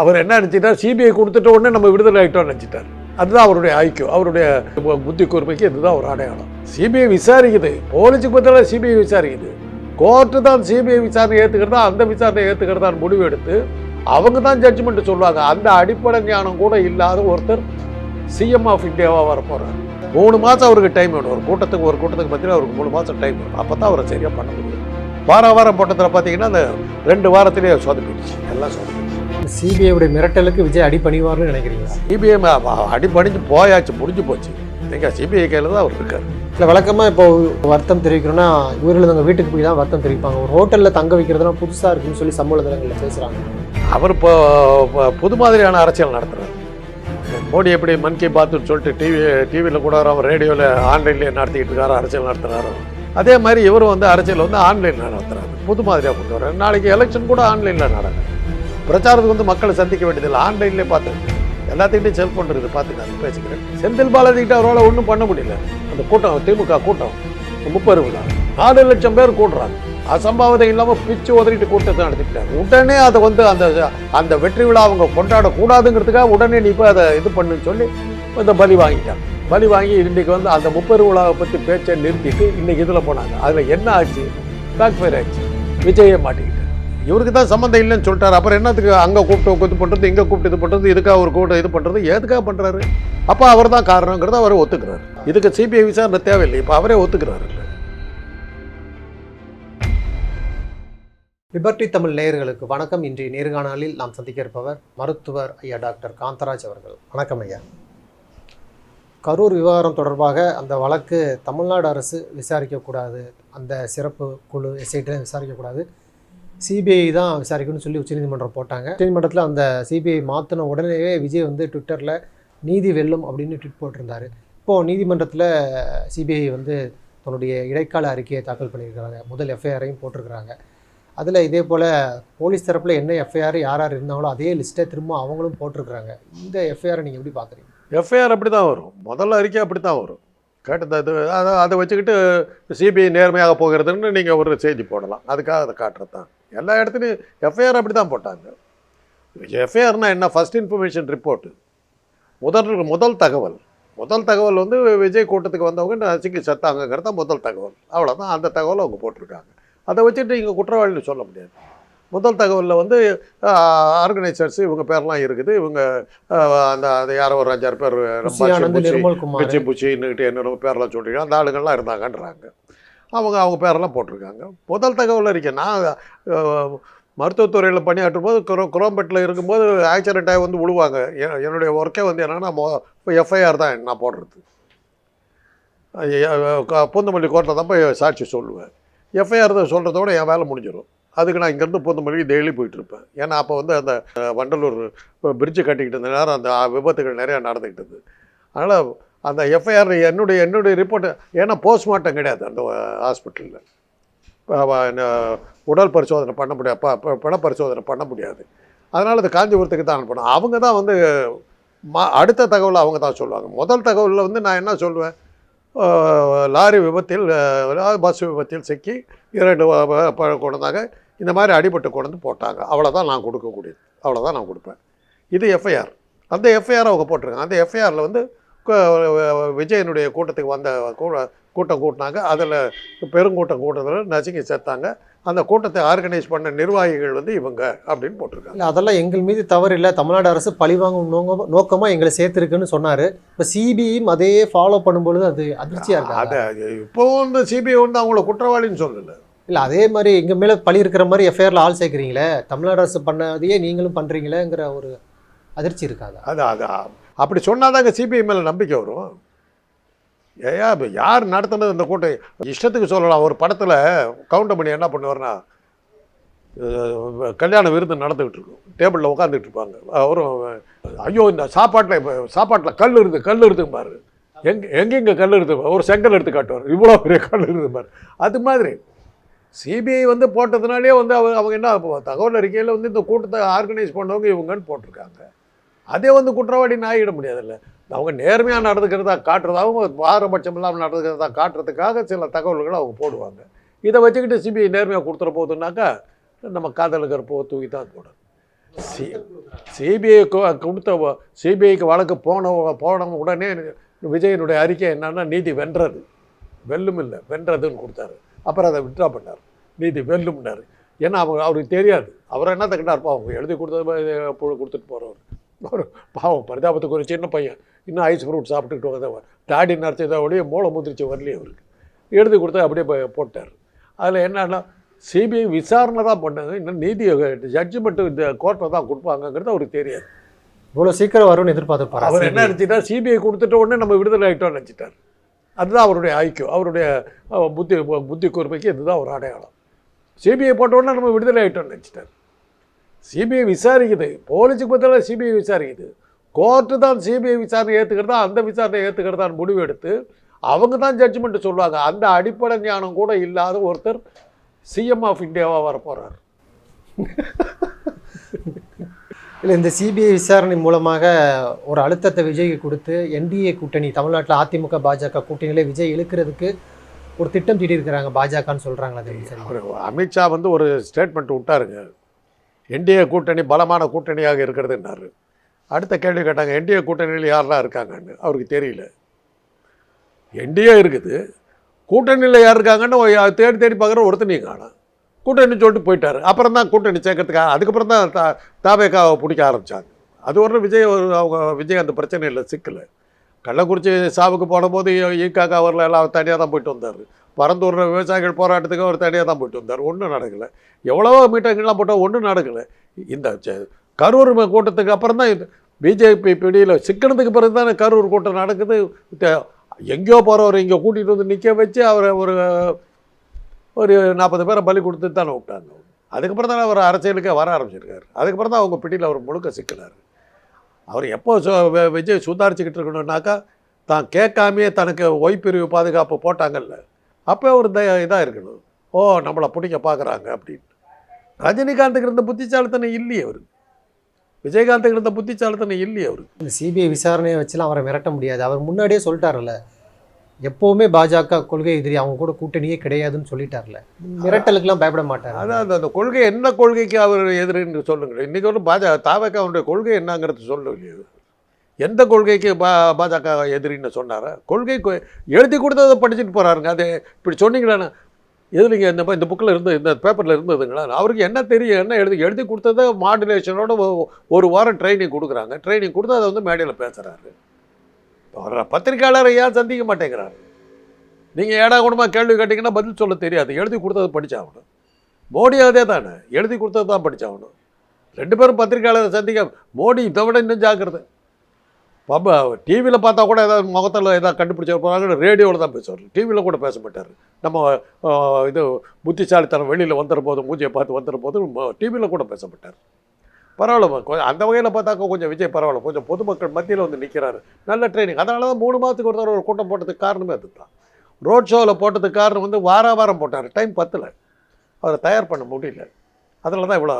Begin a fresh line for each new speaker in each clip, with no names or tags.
அவர் என்ன நினச்சிட்டார்? சிபிஐ கொடுத்துட்ட உடனே நம்ம விடுதலை ஆகிட்டோம்னு நினச்சிட்டார். அதுதான் அவருடைய ஐக்கியம் அவருடைய புத்தி கூர்மைக்கு இதுதான் ஒரு அடையாளம். சிபிஐ விசாரிக்குது. போலீஸுக்கு பதிலாக சிபிஐ விசாரிக்குது. கோர்ட்டு தான் சிபிஐ விசாரணை ஏற்றுக்கிறதா அந்த விசாரணை ஏற்றுக்கிறதான்னு முடிவு எடுத்து அவங்க தான் ஜட்ஜ்மெண்ட் சொல்லுவாங்க. அந்த அடிப்படை ஞானம் கூட இல்லாத ஒருத்தர் சிஎம் ஆஃப் இந்தியாவாக வர போகிறார் மூணு மாதம் அவருக்கு டைம் வேணும். ஒரு கூட்டத்துக்கு ஒரு கூட்டத்துக்கு பார்த்தீங்கன்னா அவருக்கு மூணு மாதம் டைம் வேணும். அப்போ தான் அவரை சரியாக பண்ண முடியும். வார வாரம் போட்டத்தில் பார்த்தீங்கன்னா அந்த ரெண்டு வாரத்திலேயே சொதப்பிடுச்சு. எல்லாம் சொதப்பிடுச்சு.
சிபிஐடைய மிரட்டலுக்கு விஜய் அடி பணிவார்னு நினைக்கிறீங்களா
சிபிஐ அடிபடிஞ்சு போயாச்சு முடிஞ்சு போச்சு. நீங்கள் சிபிஐ கையில் தான் அவர் இருக்கார்.
இல்லை வழக்கமாக இப்போ வருத்தம் தெரிவிக்கிறோன்னா ஊரில் தங்க வீட்டுக்கு போய் தான் வருத்தம் தெரிவிப்பாங்க. ஒரு ஹோட்டலில் தங்க வைக்கிறதுனா புதுசாக இருக்குன்னு சொல்லி சமூக தளங்களில் பேசுகிறாங்க
அவர் இப்போ புது மாதிரியான அரசியல் நடத்துகிறார் மோடி எப்படி மன் கி பாத்துன்னு சொல்லிட்டு டிவி டிவியில் கூட அவர் ரேடியோவில் ஆன்லைன்லேயே நடத்திக்கிட்டு இருக்காரு அரசியல் நடத்துகிறாரு அதே மாதிரி இவரும் வந்து அரசியல் வந்து ஆன்லைனில் நடத்துகிறாரு புது மாதிரியாக கொண்டு வர்றாரு. நாளைக்கு எலெக்ஷன் கூட ஆன்லைனில் நடக்கும். பிரச்சாரத்துக்கு வந்து மக்களை சந்திக்க வேண்டியதில்லை. ஆன்லைன்லேயே பார்த்து எல்லாத்துக்கிட்டையும் செல்ஃபோன் இருக்குது. பார்த்துக்காங்க பேசிக்கிறேன். செந்தில் பாலாஜிக்கிட்ட அவரால் ஒன்றும் பண்ண முடியல. அந்த கூட்டம் திமுக கூட்டம் முப்பது விழா நாலு லட்சம் பேர் கூடுறாங்க. அசம்பாவிதம் இல்லாமல் பிச்சு உதறிட்டு கூட்டத்தை நடத்திட்டாங்க. உடனே அதை வந்து அந்த அந்த வெற்றி விழா அவங்க கொண்டாடக்கூடாதுங்கிறதுக்காக உடனே நீ போய் அதை இது பண்ணுன்னு சொல்லி இந்த பலி வாங்கிட்டாங்க. பலி வாங்கி இன்றைக்கி வந்து அந்த முப்பது விழாவை பற்றி பேச்சை நிறுத்திட்டு இன்றைக்கி இதில் போனாங்க. அதில் என்ன ஆச்சு? பேக் ஃபயர் ஆச்சு. விஜயை மாட்டிக்கிட்டு இவருக்கு தான் சம்மந்தம் இல்லைன்னு சொல்லிட்டாரு. அப்புறம் என்னத்துக்கு அங்கே கூப்பிட்டு இது பண்ணுறது இங்கே கூப்பிட்டு இது பண்ணுறது இதுக்காக ஒரு கூட்டம் இது பண்ணுறது எதுக்காக பண்ணுறாரு அப்போ அவர் தான் காரணங்கிறத அவர் ஒத்துக்கிறாரு. இதுக்கு சிபிஐ விசாரணை தேவையில்லை. இப்போ அவரே ஒத்துக்கிறாரு.
லிபர்டி தமிழ் நேயர்களுக்கு வணக்கம். இன்றைய நேர்காணலில் நாம் சந்திக்க இருப்பவர் மருத்துவர் ஐயா டாக்டர் காந்தராஜ் அவர்கள். வணக்கம் ஐயா. கரூர் விவகாரம் தொடர்பாக அந்த வழக்கு தமிழ்நாடு அரசு விசாரிக்கக்கூடாது. அந்த சிறப்பு குழு எஸ்ஐடி விசாரிக்கக்கூடாது. சிபிஐ தான் விசாரிக்கணும்னு சொல்லி உச்சநீதிமன்றம் போட்டாங்க. உச்சநீதிமன்றத்தில் அந்த சிபிஐ மாற்றின உடனேவே விஜய் வந்து ட்விட்டரில் நீதி வெல்லும் அப்படின்னு ட்விட் போட்டிருந்தாரு. இப்போது நீதிமன்றத்தில் சிபிஐ வந்து தன்னுடைய இடைக்கால அறிக்கையை தாக்கல் பண்ணியிருக்கிறாங்க. முதல் எஃப்ஐஆரையும் போட்டிருக்கிறாங்க. அதில் இதே போல் போலீஸ் தரப்பில் என்ன எஃப்ஐஆர் யார் யார் இருந்தாங்களோ அதே லிஸ்ட்டை திரும்ப அவங்களும் போட்டிருக்கிறாங்க. இந்த எஃப்ஐஆரை நீங்கள் எப்படி பார்க்குறீங்க
எஃப்ஐஆர் அப்படி தான் வரும். முதல்ல அறிக்கை அப்படி தான் வரும். கேட்டது அதை அதை வச்சுக்கிட்டு சிபிஐ நேர்மையாக போகிறதுன்னு நீங்கள் ஒரு செய்தி போடலாம். அதுக்காக அதை காட்டுறது தான் எல்லா இடத்துலையும் எஃப்ஐஆர் அப்படி தான் போட்டாங்க. எஃப்ஐஆர்னால் என்ன? ஃபஸ்ட் இன்ஃபர்மேஷன் ரிப்போர்ட்டு முதல் முதல் தகவல். முதல் தகவல் வந்து விஜய் கூட்டத்துக்கு வந்தவங்க நசுக்கி செத்தாங்கிறது தான் முதல் தகவல். அவ்வளோதான் அந்த தகவலை அவங்க போட்டிருக்காங்க. அதை வச்சுட்டு இங்கே குற்றவாளின்னு சொல்ல முடியாது. முதல் தகவலில் வந்து ஆர்கனைசர்ஸ் இவங்க பேர்லாம் இருக்குது. இவங்க அந்த அது யாரோ ஒரு அஞ்சாறு பேர் பிச்சி புச்சின்னுக்கிட்டு என்னென்ன பேரெல்லாம் சொல்லிருக்காங்க அந்த ஆளுங்கள்லாம் இருந்தாங்கன்றாங்க. அவங்க அவங்க பேரெல்லாம் போட்டிருக்காங்க. முதல் தகவல் அறிக்கை நான் மருத்துவத்துறையில் பணியாற்றும் போது குரோ குரோம்பெட்டில் இருக்கும்போது ஆக்சிடென்ட் ஆகி வந்து விழுவாங்க என்னுடைய ஒர்க்கே வந்து என்னென்னா எஃப்ஐஆர் தான் நான் போடுறது. பூந்தமல்லி கோர்ட்டில் தான் போய் சாட்சி சொல்லுவேன். எஃப்ஐஆர் தான் சொல்கிறதோட என் வேலை முடிஞ்சிடும் அதுக்கு நான் இங்கேருந்து பூந்தமல்லிக்கு டெய்லி போயிட்டுருப்பேன் ஏன்னா அப்போ வந்து அந்த வண்டலூர் பிரிட்ஜு கட்டிக்கிட்டு இருந்த நேரம் அந்த விபத்துகள் நிறையா நடந்துக்கிட்டு இருந்தது அதனால் அந்த எஃப்ஐஆர் என்னுடைய என்னுடைய ரிப்போர்ட்டு ஏன்னா போஸ்ட்மார்ட்டம் கிடையாது அந்த ஹாஸ்பிட்டலில் உடல் பரிசோதனை பண்ண முடியாது ப ப- பிண பரிசோதனை பண்ண முடியாது. அதனால் அது காஞ்சிபுரத்துக்கு தான் அனுப்பணும். அவங்க தான் வந்து மா அடுத்த தகவலை அவங்க தான் சொல்லுவாங்க. முதல் தகவலில் வந்து நான் என்ன சொல்லுவேன் லாரி விபத்தில் பஸ் விபத்தில் சிக்கி இரண்டு கொண்டாங்க இந்த மாதிரி அடிபட்டு கொண்டு வந்து போட்டாங்க. அவ்வளோதான் நான் கொடுக்கக்கூடியது. அவ்வளோதான் நான் கொடுப்பேன். இது எஃப்ஐஆர் அந்த எஃப்ஐஆர் அவங்க போட்டிருக்காங்க. அந்த எஃப்ஐஆரில் வந்து விஜயனுடைய கூட்டத்துக்கு வந்த கூட்டம் கூட்டினாங்க. அதில் பெருங்கூட்டம் கூட்டத்தில் நசுங்கி சேர்த்தாங்க. அந்த கூட்டத்தை ஆர்கனைஸ் பண்ண நிர்வாகிகள் வந்து இவங்க அப்படின்னு போட்டிருக்காங்க.
இல்லை அதெல்லாம் எங்கள் மீது தவறு இல்லை. தமிழ்நாடு அரசு பழிவாங்கும் நோங்க நோக்கமாக எங்களை சேர்த்துருக்குன்னு சொன்னார். இப்போ சிபிஐயும் அதையே ஃபாலோ பண்ணும்பொழுது அது அதிர்ச்சியாக இருக்காது
அதை இப்போ வந்து சிபிஐ வந்து அவங்கள குற்றவாளின்னு சொல்லலை.
இல்லை அதே மாதிரி எங்கள் மேலே பழி இருக்கிற மாதிரி எஃப்ஐஆரில் ஆள் சேர்க்குறீங்களே. தமிழ்நாடு அரசு பண்ணதையே நீங்களும் பண்ணுறீங்களேங்கிற ஒரு அதிர்ச்சி இருக்காதா?
அது அது அப்படி சொன்னாதாங்க சிபிஐ மேலே நம்பிக்கை வரும். ஏயா இப்போ யார் நடத்தினது இந்த கூட்டம் இஷ்டத்துக்கு சொல்லலாம். ஒரு படத்தில் கவுண்டமணி என்ன பண்ணுவார்னா கல்யாண விருந்து நடந்துக்கிட்டு இருக்கும். டேபிளில் உட்காந்துட்டு இருப்பாங்க. அவரும் ஐயோ இந்த சாப்பாட்டில் இப்போ சாப்பாட்டில் கல் இருந்து கல் இருந்து எங் எங்கெங்கே எங்கெங்க கல் இருந்து? ஒரு செங்கல் எடுத்து காட்டுவார். இவ்வளோ பெரிய கல் இருந்து அது மாதிரி சிபிஐ வந்து போட்டதுனாலே வந்து அவங்க அவங்க என்ன தகவல் அறிக்கையில் வந்து இந்த கூட்டத்தை ஆர்கனைஸ் பண்ணவங்க இவங்கன்னு போட்டிருக்காங்க. அதே வந்து குற்றவாளின்னு ஆகிட முடியாதுல்ல. அவங்க நேர்மையாக நடந்துக்கிறதா காட்டுறதாகவும் பாரபட்சம் இல்லாமல் நடந்துக்கிறதா காட்டுறதுக்காக சில தகவல்களை அவங்க போடுவாங்க. இதை வச்சுக்கிட்டு சிபிஐ நேர்மையாக கொடுத்துட போதுனாக்கா நம்ம காதலுக்கு கருப்போ தூக்கி தான் போடணும் சி சிபிஐ கொடுத்த சிபிஐக்கு வழக்கு போன போன உடனே விஜயனுடைய அறிக்கை என்னன்னா நீதி வென்றது. வெல்லும் இல்லை வென்றதுன்னு கொடுத்தாரு. அப்புறம் அதை விட்ரா பண்ணார். நீதி வெல்லும்னாரு. ஏன்னா அவங்க அவருக்கு தெரியாது. அவர் என்ன தக்கிட்டார் அவங்க எழுதி கொடுத்த கொடுத்துட்டு போகிறவர் அவர் பாவம் பரிதாபத்துக்கு ஒரு சின்ன பையன். இன்னும் ஐஸ் ஃப்ரூட் சாப்பிட்டுட்டு வந்தவன் தாடி நரைச்சதை ஒழிய மூளை முதிர்ச்சி வரலையே அவருக்கு. எழுதி கொடுத்து அப்படியே போட்டார். அதில் என்னன்னா சிபிஐ விசாரணை தான் பண்ணாங்க இன்னும் நீதி ஜட்ஜ்மெண்ட்டு இந்த கோர்ட்டில் தான் கொடுப்பாங்கங்கிறது அவருக்கு தெரியாது.
இவ்வளோ சீக்கிரம் வரும்னு எதிர்பார்த்துப்பாரு
அவர் என்ன நினச்சிட்டார் சிபிஐ கொடுத்துட்ட உடனே நம்ம விடுதலை ஆகிட்டோம்னு நினச்சிட்டார். அதுதான் அவருடைய ஐக்கியம். அவருடைய புத்தி புத்தி கூர்மைக்கு இதுதான் ஒரு அடையாளம். சிபிஐ போட்ட உடனே நம்ம விடுதலை ஆகிட்டோம்னு நினச்சிட்டார். சிபிஐ விசாரிக்குது. போலீஸுக்கு பதிலாக சிபிஐ விசாரிக்குது. கோர்ட்டு தான் சிபிஐ விசாரணை ஏற்றுக்கிறதா அந்த விசாரணை ஏற்றுக்கிறதான்னு முடிவு எடுத்து அவங்க தான் ஜட்ஜ்மெண்ட் சொல்லுவாங்க. அந்த அடிப்படை ஞானம் கூட இல்லாத ஒருத்தர் சிஎம் ஆஃப் இந்தியாவாக வர போகிறார்
இல்லை இந்த சிபிஐ விசாரணை மூலமாக ஒரு அழுத்தத்தை விஜய்க்கு கொடுத்து என்டிஏ கூட்டணி தமிழ்நாட்டில் அதிமுக பாஜக கூட்டணியில விஜய் இழுக்கிறதுக்கு ஒரு திட்டம் தீட்டியிருக்கிறாங்க. பாஜகன்னு சொல்கிறாங்களா
அவர் அமித்ஷா வந்து ஒரு ஸ்டேட்மெண்ட் விட்டாருங்க. என்டிஏ கூட்டணி பலமான கூட்டணியாக இருக்கிறதுன்னாரு அடுத்த கேள்வி கேட்டாங்க என்டிஏ கூட்டணியில் யாரெல்லாம் இருக்காங்கன்னு? அவருக்கு தெரியல. என்டிஏ இருக்குது. கூட்டணியில் யார் இருக்காங்கன்னு தேடி தேடி பார்க்குற ஒருத்தனையும் காணும். கூட்டணி சொல்லிட்டு போயிட்டாரு. அப்புறம் தான் கூட்டணி சேர்க்கறதுக்காக அதுக்கப்புறம் தான் தா தாபேக்காவை பிடிக்க ஆரம்பித்தாங்க அது ஒரு விஜய் அவங்க விஜய் அந்த பிரச்சனை இல்லை சிக்கலை. கள்ளக்குறிச்சி சாவுக்கு போனபோது ஈக்காக்கா அவரில் எல்லாம் தனியாக தான் போயிட்டு வந்தார். பரந்தூர் விவசாயிகள் போராட்டத்துக்கு அவர் தனியாக தான் போயிட்டு வந்தார். ஒன்றும் நடக்கலை. எவ்வளவோ மீட்டிங்லாம் போட்டால் ஒன்றும் நடக்கலை. இந்த கரூர் கூட்டத்துக்கு அப்புறம் தான் பிஜேபி பிடியில் சிக்கனத்துக்கு பிறகு தானே கரூர் கூட்டம் நடக்குது. எங்கேயோ போகிறவர் இங்கே கூட்டிகிட்டு வந்து நிற்க வச்சு அவரை ஒரு ஒரு நாற்பது பேரை பலி கொடுத்து தானே விட்டாங்க. அதுக்கப்புறம் தானே அவர் அரசியலுக்கே வர ஆரம்பிச்சிருக்காரு. அதுக்கப்புறம் தான் அவங்க பிடியில் அவர் முழுக்க சிக்கினார். அவர் எப்போ சு- விஜய் சுதாரிச்சுக்கிட்டு இருக்கணும்னாக்கா தான் கேட்காமையே தனக்கு ஒய்பிரிவு பாதுகாப்பு போட்டாங்கல்ல. அப்போ அவர் த இதாக இருக்கணும். ஓ நம்மளை பிடிக்க பார்க்குறாங்க அப்படின்னு. ரஜினிகாந்துக்கு இருந்த புத்திசாலித்தனம் இல்லையே அவருக்கு. விஜயகாந்துக்கு இருந்த புத்திசாலித்தனம் இல்லையே அவருக்கு.
இந்த சிபிஐ விசாரணையை வச்சுலாம் அவரை மிரட்ட முடியாது. அவர் முன்னாடியே சொல்லிட்டார்ல எப்போவுமே பாஜக கொள்கை எதிரி அவங்க கூட கூட்டணியே கிடையாதுன்னு சொல்லிட்டார்ல மிரட்டலுக்கெல்லாம் பயப்பட மாட்டார்.
அதான் அந்த கொள்கை என்ன கொள்கைக்கு அவர் எதிரின்னு சொல்லுங்கள் இன்றைக்கி ஒரு பாஜக தாவக அவருடைய கொள்கை என்னங்கிறது சொல்லலையே. எந்த கொள்கைக்கு பா பாஜக எதிரின்னு சொன்னார்? கொள்கை எழுதி கொடுத்ததை படிச்சுட்டு போகிறாருங்க அது இப்படி சொன்னீங்களாண்ணா எதுலைங்க இந்த ப- இந்த புக்கில் இருந்து இந்த பேப்பரில் இருந்ததுங்களா? அவருக்கு என்ன தெரியும் என்ன எழுதி எழுதி கொடுத்ததை மாடுலேஷனோட ஒரு வாரம் ட்ரைனிங் கொடுக்குறாங்க. ட்ரைனிங் கொடுத்து அதை வந்து மேடையில் பேசுகிறாரு வர்ற பத்திரிக்கையாளரை ஏன் சந்திக்க மாட்டேங்கிறாரு? நீங்கள் ஏடா கூடமாக கேள்வி கேட்டிங்கன்னா பதில் சொல்ல தெரியாது. எழுதி கொடுத்ததை படித்தாகணும் மோடி அதே தானே. எழுதி கொடுத்தது தான் படித்தாகணும் ரெண்டு பேரும் பத்திரிக்கையாளரை சந்திக்க மோடி இதை விட இன்னும் ஜாக்கிரதை. பாப்பா டிவியில் பார்த்தா கூட ஏதாவது முகத்தில் ஏதாவது கண்டுபிடிச்ச போகிறாங்க ரேடியோவில் தான் பேசுவார். டிவியில் கூட பேச மாட்டார். நம்ம இது புத்திசாலித்தனம் வெளியில் வந்துடும் போது மூஞ்சியை பார்த்து வந்துடும் போது டிவியில் கூட பேச மாட்டார். பரவாயில்ல கொஞ்சம் அந்த வகையில் பார்த்தாக்கா கொஞ்சம் விஜய் பரவாயில்ல. கொஞ்சம் பொதுமக்கள் மத்தியில் வந்து நிற்கிறாரு நல்ல ட்ரைனிங் அதனால தான் மூணு மாதத்துக்கு ஒரு தடவை ஒரு கூட்டம் போட்டதுக்கு காரணமே அதுதான். ரோட் ஷோவில் போட்டதுக்கு காரணம் வந்து வார வாரம் போட்டார். டைம் பத்தலை. அவரை தயார் பண்ண முடியல. அதில் தான் இவ்வளோ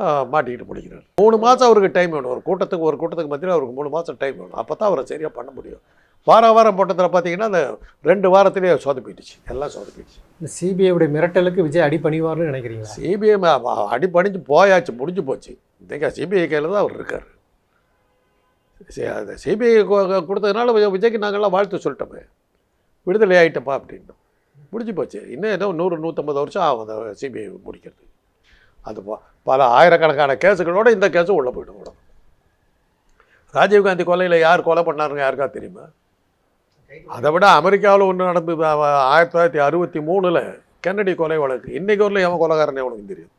மாட்டிக்கிட்டு முடிக்கிறார். மூணு மாதம் அவருக்கு டைம் வேணும். ஒரு கூட்டத்துக்கு ஒரு கூட்டத்துக்கு மத்தியில் அவருக்கு மூணு மாதம் டைம் வேணும். அப்போ தான் அவரை சரியாக பண்ண முடியும். வார வாரம் போட்டதில் பார்த்தீங்கன்னா அந்த ரெண்டு வாரத்திலேயே சொதப்பிடுச்சு எல்லாம் சொதப்பிடுச்சு
இந்த சிபிஐடைய மிரட்டலுக்கு விஜய் அடி பணிவார்னு நினைக்கிறீங்களா?
சிபிஐ அடி பணிஞ்சு போயாச்சு முடிஞ்சு போச்சு. இன்றைக்கி சிபிஐ கையில் தான் அவர் இருக்கார். சிபிஐ கொடுத்ததுனால விஜய்- விஜய்க்கு நாங்கள்லாம் வாழ்த்து சொல்லிட்டோமே. விடுதலை ஆகிட்டப்பா அப்படின்னோம். முடிஞ்சு போச்சு. இன்னும் ஏதோ நூறு நூற்றம்பது வருஷம் ஆகும் அந்த சிபிஐ முடிக்கிறது. அது பல ஆயிரக்கணக்கான கேஸுகளோட இந்த கேஸும் உள்ளே போயிடும் கூட ராஜீவ்காந்தி கொலையில் யார் கொலை பண்ணாருங்க யாருக்கா தெரியுமா? அதை விட அமெரிக்காவில் ஒன்று நடந்தது ஆயிரத்தி தொள்ளாயிரத்தி அறுபத்தி மூணில் கென்னடி கொலை வழக்கு. இன்றைக்கு வரல எவன் கொலைகாரனே உனக்கு தெரியும்?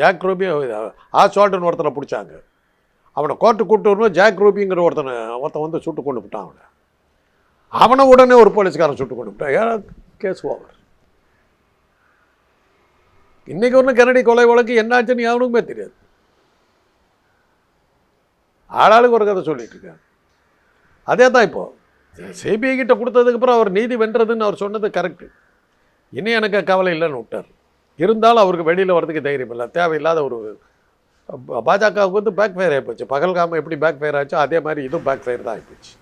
ஜாக் ரூபி ஆஸ்வால்டன் ஒருத்தனை பிடிச்சாங்க. அவனை கோர்ட்டு கூப்பிட்டு வரணும் ஜாக் ரூபிங்கிற ஒருத்தனை ஒருத்தன் வந்து சுட்டு கொண்டு விட்டான் அவனை. அவனை உடனே ஒரு போலீஸ்காரன் சுட்டு கொண்டு விட்டான். ஏன்னா கேஸ் ஓவர். இன்னைக்கு ஒன்று கென்னடி கொலை வழக்கு என்னாச்சுன்னு எவனுக்குமே தெரியாது. ஆளாளுக்கு ஒரு கதை சொல்லிட்டு இருக்காங்க அதே தான் இப்போ. சிபிஐ கிட்ட கொடுத்ததுக்கப்புறம் அவர் நீதி வென்றதுன்னு அவர் சொன்னது கரெக்டு இனி எனக்கு கவலை இல்லைன்னு விட்டார். இருந்தாலும் அவருக்கு வெளியில் வரதுக்கு தைரியம் இல்லை. தேவையில்லாத ஒரு பாஜகவுக்கு வந்து பேக் ஃபயர் ஆகிப்போச்சு பகல்காம எப்படி பேக் ஃபயர் ஆச்சோ அதே மாதிரி இதுவும் பேக் ஃபயர் தான் ஆகிப்போச்சு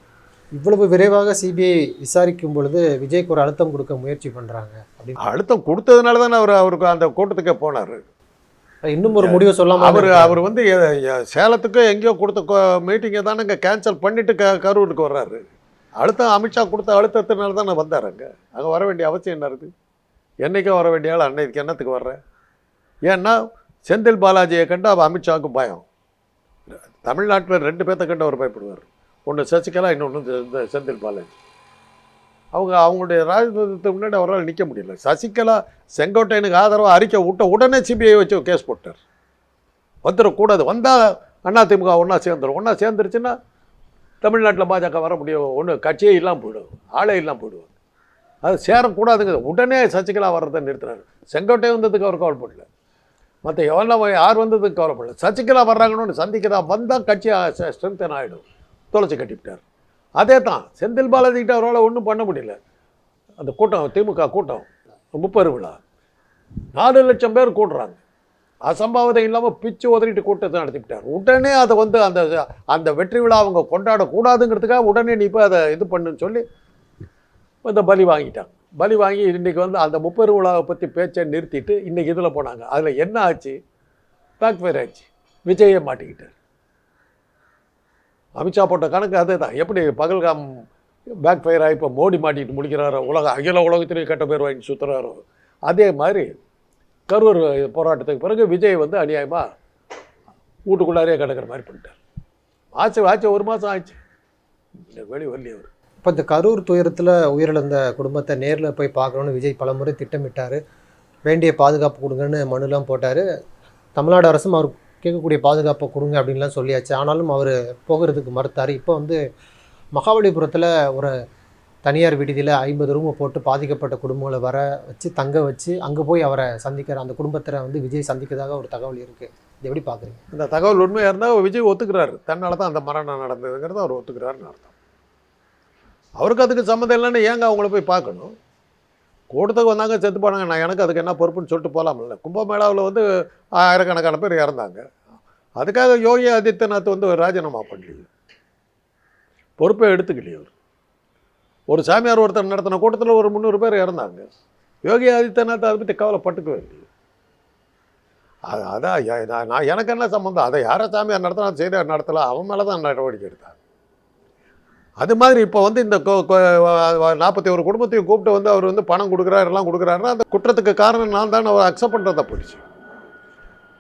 இவ்வளவு விரைவாக சிபிஐ விசாரிக்கும் பொழுது விஜய்க்கு ஒரு அழுத்தம் கொடுக்க முயற்சி பண்றாங்க. அப்படின்னு
அழுத்தம் கொடுத்ததுனால தானே அவர் அவருக்கு அந்த கூட்டத்துக்கே போனார்.
இன்னும் ஒரு முடிவு சொல்லாம
அவர் அவர் வந்து சேலத்துக்கு எங்கேயோ கொடுத்த மீட்டிங்கை தானே இங்கே கேன்சல் பண்ணிட்டு க கரூருக்கு வர்றாரு. அழுத்தம் அமித்ஷா கொடுத்த அழுத்தத்தினால தானே வந்தார் அங்கே. அங்கே வர வேண்டிய அவசியம் என்ன இருக்குது என்றைக்கும் வர வேண்டிய ஆள் அன்னைக்கு என்னத்துக்கு வர்றேன் ஏன்னா செந்தில் பாலாஜியை கண்டு அவ அமித்ஷாவுக்கு பயம். தமிழ்நாட்டில் ரெண்டு பேர்த்த கண்டு அவர் பயப்படுவார். ஒன்று சசிகலா இன்னொன்று இந்த செந்தில் பாலாஜி அவங்க அவங்களுடைய ராஜதந்திரத்துக்கு முன்னாடி அவரால் நிற்க முடியல. சசிகலா செங்கோட்டையனுக்கு ஆதரவாக அறிக்கை விட்ட உடனே சிபிஐ வச்சு கேஸ் போட்டார். வந்துடக்கூடாது. வந்தால் அண்ணா திமுக ஒன்றா சேர்ந்துடும் ஒன்றா சேர்ந்துருச்சுன்னா தமிழ்நாட்டில் பாஜக வர முடியும். ஒன்று கட்சியே இல்லாமல் போயிடும். ஆளே இல்லாமல் போயிடுவாங்க. அது சேரக்கூடாதுங்க உடனே சசிகலா வர்றதை நிறுத்துறாரு. செங்கோட்டை வந்ததுக்கு அவர் கவலைப்படல. மற்ற எவ்வளோ யார் வந்ததுக்கு கவலைப்படல. சசிகலா வர்றாங்கன்னு சந்திக்கதா? வந்தால் கட்சி ஸ்ட்ரென்தன் ஆகிடும் தொலைச்சி கட்டிவிட்டார். அதே தான் செந்தில் பாலாஜிக்கிட்ட அவரால் ஒன்றும் பண்ண முடியல. அந்த கூட்டம் திமுக கூட்டம் முப்பது விழா. நாலு லட்சம் பேர் கூடுறாங்க. அசம்பாவிதம் இல்லாமல் பிச்சு உதறிட்டு கூட்டத்தை நடத்திவிட்டார். உடனே அதை வந்து அந்த அந்த வெற்றி விழா அவங்க கொண்டாடக்கூடாதுங்கிறதுக்காக உடனே நீ போய் அதை இது பண்ணுன்னு சொல்லி இந்த பலி வாங்கிட்டாங்க. பலி வாங்கி இன்றைக்கி வந்து அந்த முப்பது விழாவை பற்றி பேச்சை நிறுத்திட்டு இன்றைக்கி இதில் போனாங்க. அதில் என்ன ஆச்சு? பேக் ஃபயர் ஆச்சு. விஜயை மாட்டிக்கிட்டார். அமித்ஷா போட்ட கணக்கு அதே தான் எப்படி பகல்காம் பேக் ஃபயர் ஆகி இப்போ மோடி மாட்டிட்டு முடிக்கிறாரோ உலக அகில உலகத்திலேயே கெட்ட பேர் வாங்கி சுற்றுறாரோ அதே மாதிரி கரூர் போராட்டத்துக்கு பிறகு விஜய் வந்து அநியாயமாக வீட்டுக்குள்ளாரே கிடக்கிற மாதிரி பண்ணிட்டார். ஆச்சு ஆச்சு ஒரு மாதம் ஆச்சு. வெளி வரலையே அவர்.
இப்போ இந்த கரூர் துயரத்தில் உயிரிழந்த குடும்பத்தை நேரில் போய் பார்க்கணுன்னு விஜய் பலமுறை திட்டமிட்டார். வேண்டிய பாதுகாப்பு கொடுங்கன்னு மனுலாம் போட்டார். தமிழ்நாடு அரசும் அவர் கேட்கக்கூடிய பாதுகாப்பை கொடுங்க அப்படின்லாம் சொல்லியாச்சு. ஆனாலும் அவர் போகிறதுக்கு மறுத்தார். இப்போ வந்து மகாபலிபுரத்தில் ஒரு தனியார் விடுதியில் ஐம்பது ரூமை போட்டு பாதிக்கப்பட்ட குடும்பங்களை வர வச்சு தங்க வச்சு அங்கே போய் அவரை சந்திக்கிற அந்த குடும்பத்தில் வந்து விஜய் சந்திக்கிறதாக ஒரு தகவல் இருக்குது இது எப்படி பார்க்குறீங்க
இந்த தகவல் உண்மையாக இருந்தால் விஜய் ஒத்துக்கிறாரு. தன்னால் தான் அந்த மரணம் நடந்ததுங்கிறத அவர் ஒத்துக்கிறாருன்னு அர்த்தம். அவருக்கு அதுக்கு சம்மந்தம் இல்லைன்னு ஏங்க அவங்கள போய் பார்க்கணும்? கூட்டத்துக்கு வந்தாங்க செத்து போனாங்க. நான் எனக்கு அதுக்கு என்ன பொறுப்புன்னு சொல்லிட்டு போகலாம்ல கும்பமேளாவில் வந்து ஆயிரக்கணக்கான பேர் இறந்தாங்க. அதுக்காக யோகி ஆதித்யநாத் வந்து ராஜினாமா பண்ணலையே பொறுப்பை எடுத்துக்கலையே அவர். ஒரு சாமியார் ஒருத்தர் நடத்தின கூட்டத்தில் ஒரு முந்நூறு பேர் இறந்தாங்க. யோகி ஆதித்யநாத் அதை பற்றி கவலைப்பட்டுக்கவே இல்லையே. அது அதான் நான் நான் எனக்கு என்ன சம்மந்தம் அதை யாரை சாமியார் நடத்தினா செய்தியார் நடத்தலாம். அவன் மேலே தான் நடவடிக்கை எடுத்தாங்க. அது மாதிரி இப்போ வந்து இந்த நாற்பத்தி ஒரு குடும்பத்தையும் கூப்பிட்டு வந்து அவர் வந்து பணம் கொடுக்குறாரு எல்லாம் கொடுக்குறாருன்னா அந்த குற்றத்துக்கு காரணம் நான் தான் அவர் அக்செப்ட் பண்ணுறதா போயிடுச்சு.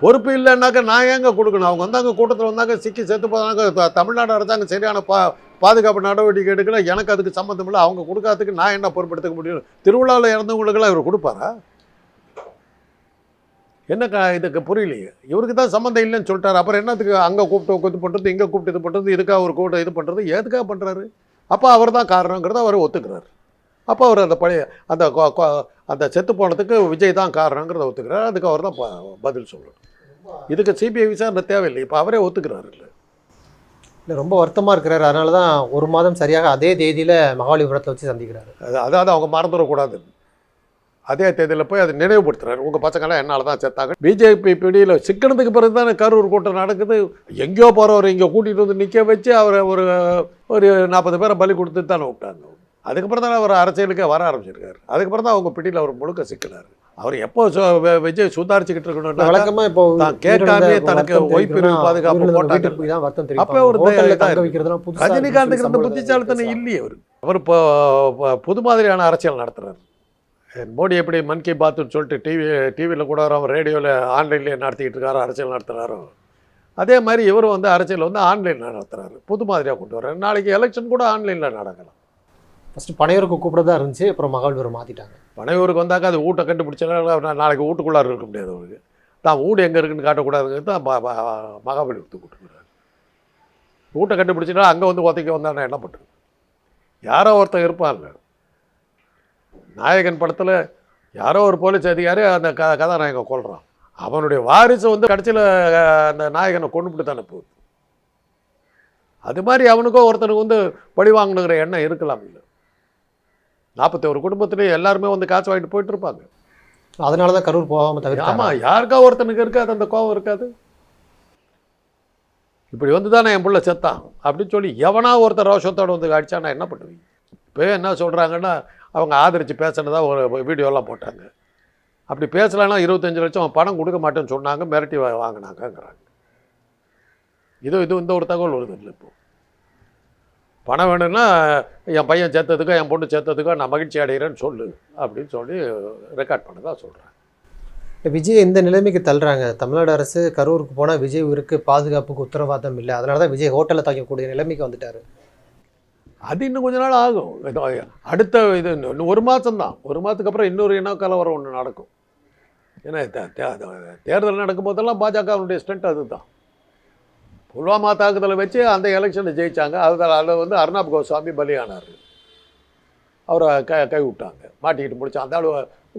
பொறுப்பு இல்லைன்னாக்கா நான் ஏங்க கொடுக்கணும்? அவங்க வந்தாங்க கூட்டத்தில் வந்தாங்க சிக்கி செத்து போனாங்க தமிழ்நாடு அரசாங்கம் சரியான பா பாதுகாப்பு நடவடிக்கை எடுக்கல எனக்கு அதுக்கு சம்மந்தம் இல்லை அவங்க கொடுக்காததுக்கு நான் என்ன பொறுப்பெடுத்துக்க முடியும்? திருவிழாவில் இறந்தவங்களுக்கெல்லாம் இவர் கொடுப்பாரா? என்ன க இதுக்கு புரியலையே? இவருக்கு தான் சம்மந்தம் இல்லைன்னு சொல்லிட்டாரு. அப்புறம் என்னத்துக்கு அங்கே கூப்பிட்டு இது பண்ணுறது இங்கே கூப்பிட்டு இது பண்ணுறது இதுக்காக ஒரு கூட்டம் இது பண்ணுறது எதுக்காக பண்ணுறாரு அப்போ அவர் தான் காரணங்கிறத அவர் ஒத்துக்கிறார். அப்போ அவர் அந்த பழைய அந்த அந்த செத்து போனதுக்கு விஜய் தான் காரணங்கிறத ஒத்துக்கிறார். அதுக்கு அவர் தான் ப- பதில் சொல்லணும். இதுக்கு சிபிஐ விசாரணை தேவையில்லை. இப்போ அவரே ஒத்துக்கிறாரு இல்லை.
இல்லை ரொம்ப வருத்தமாக இருக்கிறாரு. அதனால தான் ஒரு மாதம் சரியாக அதே தேதியில் மகாபலிபுரத்தில் வச்சு சந்திக்கிறாரு.
அது அதாவது அவங்க மறந்துடக்கூடாது. அதே தேதியில் போய் அதை நினைவுபடுத்துறாரு. உங்கள் பசங்களாம் என்னால் தான் செத்தாங்க. பிஜேபி பிடியில் சிக்கனத்துக்கு பிறகு தானே கரூர் கூட்டம் நடக்குது. எங்கேயோ போகிறவர் இங்கே கூட்டிகிட்டு வந்து நிற்க வச்சு அவரை ஒரு ஒரு நாற்பது பேரை பலி கொடுத்து தானே விட்டாங்க. அதுக்கப்புறம் தானே அவர் அரசியலுக்கே வர ஆரம்பிச்சிருக்காரு. அதுக்கப்புறம் தான் அவங்க பிடியில் அவர் முழுக்க சிக்கினார். அவர் எப்போ விஜய் சுதாரிச்சுக்கிட்டு இருக்கணும்னா
வழக்கமா இப்போ
தான் கேட்காமயே தனக்கு ஓய்பிரிவு பாதுகாப்பு போட்டாங்க. அப்போ ஒரு ரஜினிகாந்துக்கு இருந்த புத்திசாலித்தனம் இல்லையே அவர். அவர் இப்போ இப்போ புது மாதிரியான அரசியல் நடத்துறாரு. மோடி எப்படி மன் கி பாத்துன்னு சொல்லிட்டு டிவி டிவியில் கூட வரோம் ரேடியோவில் ஆன்லைன்லேயே நடத்திக்கிட்டு இருக்காரோ அரசியல் நடத்துகிறாரோ அதே மாதிரி இவரும் வந்து அரசியல் வந்து ஆன்லைனில் நடத்துறாரு. புது மாதிரியாக கொண்டு வர்றாரு. நாளைக்கு எலெக்ஷன் கூட ஆன்லைனில் நடக்கலாம்.
ஃபர்ஸ்ட் பனையூருக்கு கூப்பிடதா இருந்துச்சு அப்புறம் மகாபலிபுரம் மாத்திட்டாங்க.
பனையூருக்கு வந்தாக்கா அது வீட்டை கண்டுபிடிச்சா நாளைக்கு வீட்டுக்குள்ளார இருக்க முடியாது அவருக்கு. தான் வீடு எங்கே இருக்குன்னு காட்டக்கூடாதுங்கிறது தான் ம- ம- மகாபலிபுரத்துக்கு கூட்டு போகிறாரு வீட்டை கண்டுபிடிச்சிட்டா அங்கே வந்து ஒத்தைக்கு வந்தானே என்ன பண்ணுறது யாரோ ஒருத்தன் இருப்பான்ல. நாயகன் படத்தில் யாரோ ஒரு போலீஸ் அதிகாரி அந்த க கதாநாயகன் கொல்றான். அவனுடைய வாரிசு வந்து கடைசியில் அந்த நாயகனை கொண்டுபிட்டு தானே போகுது. அது மாதிரி அவனுக்கோ ஒருத்தனுக்கு வந்து பழி வாங்கணுங்கிற எண்ணம் இருக்கலாம் இல்லை. நாற்பத்தி ஒரு குடும்பத்துலேயும் எல்லாருமே வந்து காசு வாங்கிட்டு போயிட்டு இருப்பாங்க.
அதனால தான் கரூர் போகாம தவிர்த்தாங்க.
ஆமாம் யாருக்கா ஒருத்தனுக்கு இருக்காது அந்த கோபம் இருக்காது. இப்படி வந்து தானே என் புள்ள செத்தான் அப்படின்னு சொல்லி எவனா ஒருத்தர் ரோஷத்தோட வந்து அடிச்சா நான் என்ன பண்ணுவீங்க? இப்போ என்ன சொல்கிறாங்கன்னா அவங்க ஆதரித்து பேசினதாக ஒரு வீடியோலாம் போட்டாங்க. அப்படி பேசலைன்னா இருபத்தஞ்சு லட்சம் பணம் கொடுக்க மாட்டேன்னு சொன்னாங்க மிரட்டி வா- வாங்கினாங்கங்கிறாங்க. இது இது இந்த ஒரு தகவல் வருது இல்லை இப்போ. பணம் வேணும்னா என் பையன் சேர்த்ததுக்கோ என் பொண்ணு சேர்த்ததுக்கோ நான் மகிழ்ச்சி அடைகிறேன்னு சொல்லு அப்படின்னு சொல்லி ரெக்கார்ட் பண்ணதாக சொல்கிறேன்
விஜய் இந்த நிலைமைக்கு தள்ளுறாங்க? தமிழ்நாடு அரசு கரூருக்கு போனால் விஜய் உயிருக்கு பாதுகாப்புக்கு உத்தரவாதம் இல்லை. அதனால தான் விஜய் ஹோட்டலில் தங்கக்கூடிய நிலைமைக்கு வந்துட்டார்.
அது இன்னும் கொஞ்ச நாள் ஆகும். இது அடுத்த இது இன்னும் ஒரு மாதம் தான் ஒரு மாதத்துக்கு அப்புறம் இன்னொரு இன கலவரம் ஒன்று நடக்கும். ஏன்னா தேர்தல் நடக்கும் போதெல்லாம் பாஜகவுடைய ஸ்டண்ட் அதுதான். புல்வாமா தாக்குதலை வச்சு அந்த எலெக்ஷனை ஜெயித்தாங்க அதில் அதில் வந்து அர்ணாப் கோஸ்வாமி பலியானார். அவரை கை கை விட்டாங்க மாட்டிக்கிட்டு முடிச்சு அந்த ஆள்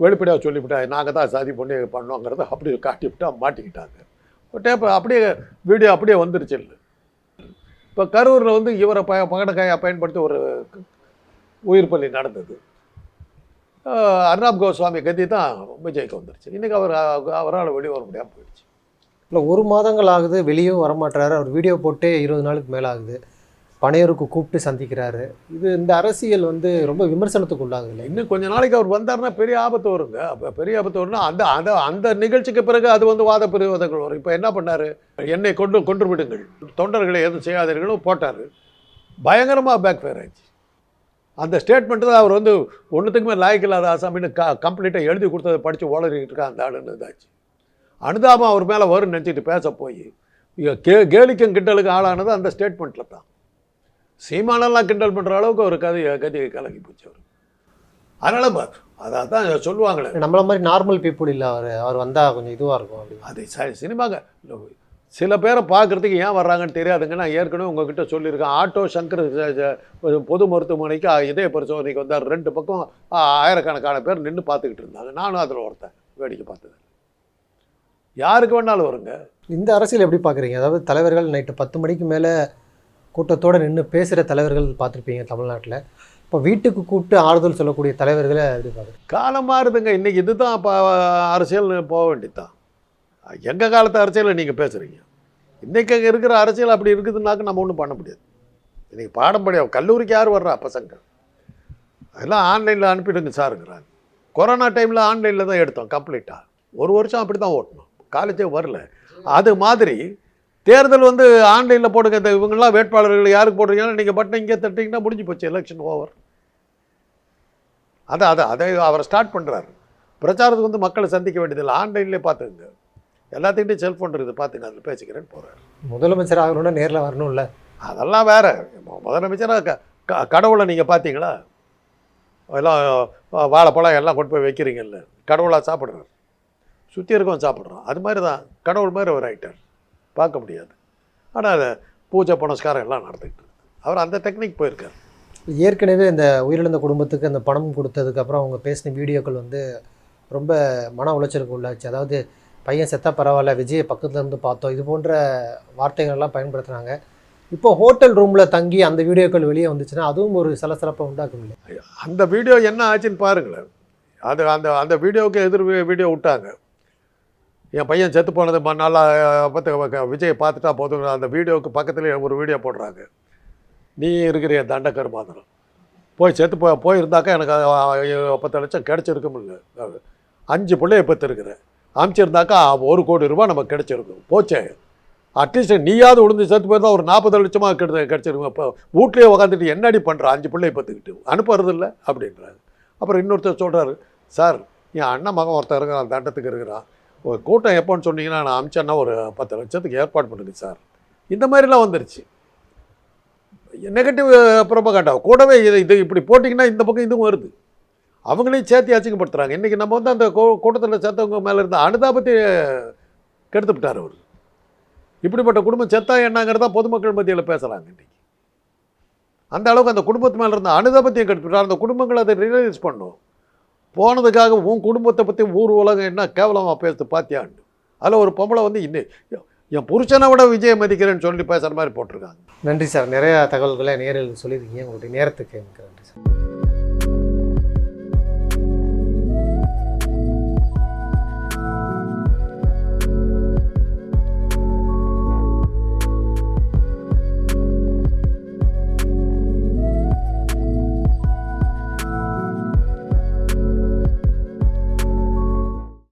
வெளிப்படையாக சொல்லிவிட்டா நாங்கள் தான் சதி பண்ணி பண்ணோங்கிறத அப்படியே காட்டிவிட்டா மாட்டிக்கிட்டாங்க. டேப் அப்படியே வீடியோ அப்படியே வந்துருச்சு. இல்லை இப்போ கரூரில் வந்து இவரை ப பகடக்காயை பயன்படுத்தி ஒரு உயிர் பள்ளி நடந்தது. அர்ணாப் கோஸ்வாமி கதி தான் விஜய்க்கு வந்துருச்சு. இன்றைக்கி அவர் அவரால் வெளியே வர முடியாமல் போயிடுச்சு.
இல்லை ஒரு மாதங்கள் ஆகுது வெளியும் வரமாட்டாரு அவர் வீடியோ போட்டே இருபது நாளுக்கு மேலே ஆகுது பணையருக்கு கூப்பிட்டு சந்திக்கிறாரு. இது இந்த அரசியல் வந்து ரொம்ப விமர்சனத்துக்கு உள்ளாகுது. இல்லை
இன்னும் கொஞ்ச நாளைக்கு அவர் வந்தாருன்னா பெரிய ஆபத்து வருங்க. அப்போ பெரிய ஆபத்து வரும்னா அந்த அந்த அந்த நிகழ்ச்சிக்கு பிறகு அது வந்து வாத பிரிவாதங்கள் வரும். இப்போ என்ன பண்ணார்? என்னை கொண்டு கொன்று விடுங்கள். தொண்டர்களை எதுவும் செய்யாதீர்களும் போட்டார். பயங்கரமாக பேக் ஃபயர் ஆயிடுச்சு. அந்த ஸ்டேட்மெண்ட் தான் அவர் வந்து ஒன்றுத்துக்குமே லாய்க்கில்லாத ஆசாமின்னு க கம்ப்ளீட்டாக எழுதி கொடுத்ததை படித்து ஓளறிக்கிட்டு இருக்கா அந்த ஆளுன்னு இதாச்சு. அனுதாபம் அவர் மேலே வரும்னு நினச்சிட்டு பேச போய் கே கேலிக்கும் கிண்டலுக்கு ஆளானது அந்த ஸ்டேட்மெண்ட்டில் தான். சீமானெல்லாம் கிண்டல் பண்ணுற அளவுக்கு ஒரு கதை கதி கலங்கி போச்சு அவர் அதனால் அதான் தான் சொல்லுவாங்களே.
நம்மள மாதிரி நார்மல் பீப்புள் இல்லை அவர். அவர் வந்தால் கொஞ்சம் இதுவாக இருக்கும் அப்படின்னு.
அது ச சினிமாங்க. சில பேரை பார்க்குறதுக்கு ஏன் வர்றாங்கன்னு தெரியாதுங்க. நான் ஏற்கனவே உங்ககிட்ட சொல்லியிருக்கேன். ஆட்டோ சங்கர் பொது மருத்துவமனைக்கு இதய பரிசோதனைக்கு வந்தார். ரெண்டு பக்கம் ஆயிரக்கணக்கான பேர் நின்று பார்த்துக்கிட்டு இருந்தாங்க. நானும் அதில் ஒருத்தன் வேடிக்கை பார்த்தது யாருக்கு வேணாலும் வருங்க.
இந்த அரசியல் எப்படி பார்க்குறீங்க? அதாவது தலைவர்கள் நைட்டு பத்து மணிக்கு மேலே கூட்டத்தோடு நின்று பேசுகிற தலைவர்கள் பார்த்துருப்பீங்க தமிழ்நாட்டில். இப்போ வீட்டுக்கு கூப்பிட்டு ஆறுதல் சொல்லக்கூடிய தலைவர்களை எப்படி
காலம் மாறுதுங்க. இன்றைக்கி இதுதான் இப்போ அரசியல்னு போக வேண்டியதுதான். எங்கள் காலத்து அரசியலை நீங்கள் பேசுகிறீங்க இன்றைக்கி இருக்கிற அரசியல் அப்படி இருக்குதுன்னாக்க நம்ம ஒன்றும் பண்ண முடியாது. இன்றைக்கி பாடம் படியா கல்லூரிக்கு யார் வர்றா பசங்க? அதெல்லாம் ஆன்லைனில் அனுப்பிடுங்க சாருங்கிறாங்க கொரோனா டைமில் ஆன்லைனில் தான் எடுத்தோம் கம்ப்ளீட்டாக ஒரு வருஷம் அப்படி தான் ஓட்டணும். காலேஜே வரல. அது மாதிரி தேர்தல் வந்து ஆன்லைனில் போடுங்க இந்த இவங்கெல்லாம் வேட்பாளர்கள் யாருக்கு போடுறீங்கன்னா நீங்கள் பட்டன் இங்கே தட்டிங்கன்னா முடிஞ்சு போச்சு எலெக்ஷன் ஓவர் அதை அதை அதை அவர் ஸ்டார்ட் பண்ணுறாரு பிரச்சாரத்துக்கு வந்து மக்களை சந்திக்க வேண்டியதில்லை. ஆன்லைன்லேயே பார்த்துங்க எல்லாத்துக்கிட்டையும் செல்ஃபோன் இருக்குது. பார்த்துங்க அதில் பேசிக்கிறேன்னு போகிறார்
முதலமைச்சர் ஆகணும்னா நேரில் வரணும்ல?
அதெல்லாம் வேற. முதலமைச்சராக க கடவுளை நீங்கள் பார்த்தீங்களா? எல்லாம் வாழைப்பழம் எல்லாம் கொண்டு போய் வைக்கிறீங்கல்ல. கடவுளாக சாப்பிட்றாரு. சுற்றி இருக்கவன் சாப்பிட்றான். அது மாதிரி தான் கடவுள் மாதிரி அவர் ஆகிட்டார் பார்க்க முடியாது. ஆனால் அதை பூஜை புனஸ்காரம் எல்லாம் நடந்துக்கிட்டு. அவர் அந்த டெக்னிக் போயிருக்கார்.
ஏற்கனவே இந்த உயிரிழந்த குடும்பத்துக்கு அந்த பணம் கொடுத்ததுக்கப்புறம் அவங்க பேசின வீடியோக்கள் வந்து ரொம்ப மன உளைச்சலுக்கு உள்ளாச்சு. அதாவது பையன் செத்தா பரவாயில்ல விஜயை பக்கத்துல இருந்து பார்த்தோம். இது போன்ற வார்த்தைகள்லாம் பயன்படுத்துனாங்க. இப்போ ஹோட்டல் ரூமில் தங்கி அந்த வீடியோக்கள் வெளியே வந்துச்சுன்னா அதுவும் ஒரு சலசலப்பை உண்டாக்கும் இல்லை
அந்த வீடியோ என்ன ஆச்சுன்னு பாருங்களேன். அது அந்த அந்த வீடியோவுக்கு எதிர் வீடியோ விட்டாங்க. என் பையன் செத்து போனது நல்லா பார்த்து விஜயை பார்த்துட்டா போதும். அந்த வீடியோவுக்கு பக்கத்துலேயே ஒரு வீடியோ போடுறாங்க. நீ இருக்கிற தண்டக்கருமாந்திரம் போய் செத்து போ போயிருந்தாக்கா எனக்கு பத்து லட்சம் கிடச்சிருக்குமில்ல அஞ்சு பிள்ளைய பெற்றிருக்கிறேன் அமைச்சிருந்தாக்கா ஒரு கோடி ரூபா நமக்கு கிடச்சிருக்கும். போச்சே. அட்லீஸ்ட் நீயாவது விழுந்து செத்து போயிருந்தா ஒரு நாற்பது லட்சமாக கிட்ட கிடச்சிருக்கும். இப்போ வீட்லேயே உக்காந்துட்டு என்னடி பண்ணுற அஞ்சு பிள்ளைய பத்துக்கிட்டு. அனுப்புறது இல்லை அப்படின்றாங்க அப்புறம் இன்னொருத்தர் சொல்கிறாரு சார் என் அண்ணன் மகன் ஒருத்தர் இருக்கிறான் தண்டத்துக்கு இருக்கிறான். ஒரு கூட்டம் எப்போன்னு சொன்னீங்கன்னா நான் அமிச்சேன்னா ஒரு பத்து லட்சத்துக்கு ஏற்பாடு பண்ணுங்க சார். இந்த மாதிரிலாம் வந்துருச்சு. நெகட்டிவ் புறப்பகாண்டா கூடவே இது இது இப்படி போட்டிங்கன்னா இந்த பக்கம் இதுவும் வருது. அவங்களையும் சேர்த்து அச்சிங்கப்படுத்துகிறாங்க இன்றைக்கி நம்ம வந்து அந்த கூட்டத்தில் சேர்த்தவங்க மேலே இருந்த அனுதாபத்தை கெடுத்து விட்டார் அவர். இப்படிப்பட்ட குடும்பம் செத்தா என்னங்கிறதா பொதுமக்கள் மத்தியில் பேசுகிறாங்க இன்றைக்கி அந்த அளவுக்கு அந்த குடும்பத்து மேலே இருந்த அனுதாபத்தையும் கெடுத்துட்டார் அந்த குடும்பங்கள் அதை ரியலைஸ் பண்ணும். போனதுக்காக உன் குடும்பத்தை பற்றி ஊர் உலகம் என்ன கேவலமாக பேசுறது பாத்தியான்னு அதில் ஒரு பொம்பளை வந்து இன்னும் என் புருஷனை விட விஜய் மதிக்கிறேன்னு சொல்லி பேசுகிற மாதிரி போட்டிருக்காங்க.
நன்றி சார். நிறையா தகவல்களை நேரில் சொல்லியிருக்கீங்க. உங்களுடைய நேரத்துக்கு எனக்கு நன்றி சார்.